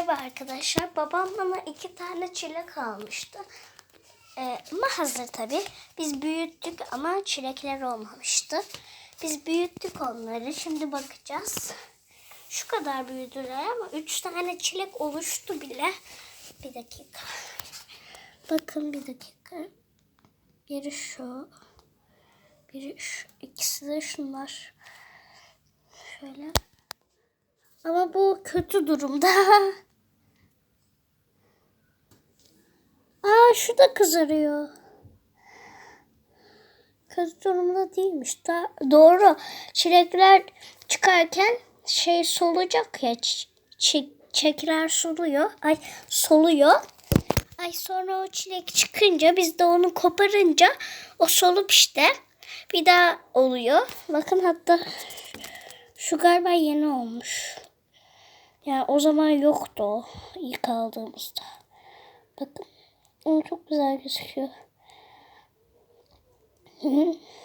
Merhaba arkadaşlar. Babam bana iki tane çilek almıştı. Ee, ama hazır tabii. Biz büyüttük ama çilekler olmamıştı. Biz büyüttük onları. Şimdi bakacağız. Şu kadar büyüdüler ama üç tane çilek oluştu bile. Bir dakika. Bakın bir dakika. Biri şu. Biri şu. İkisi de şunlar. Şöyle. Ama bu kötü durumda. Şu da kızarıyor. Kötü durumda değilmiş. Da doğru. Çilekler çıkarken şey solacak ya. çi- çekiler soluyor. Ay soluyor. Ay sonra o çilek çıkınca biz de onu koparınca o solup işte bir daha oluyor. Bakın hatta şu galiba yeni olmuş. Yani o zaman yoktu o ilk aldığımızda. Bakın. Çok güzel gözüküyor.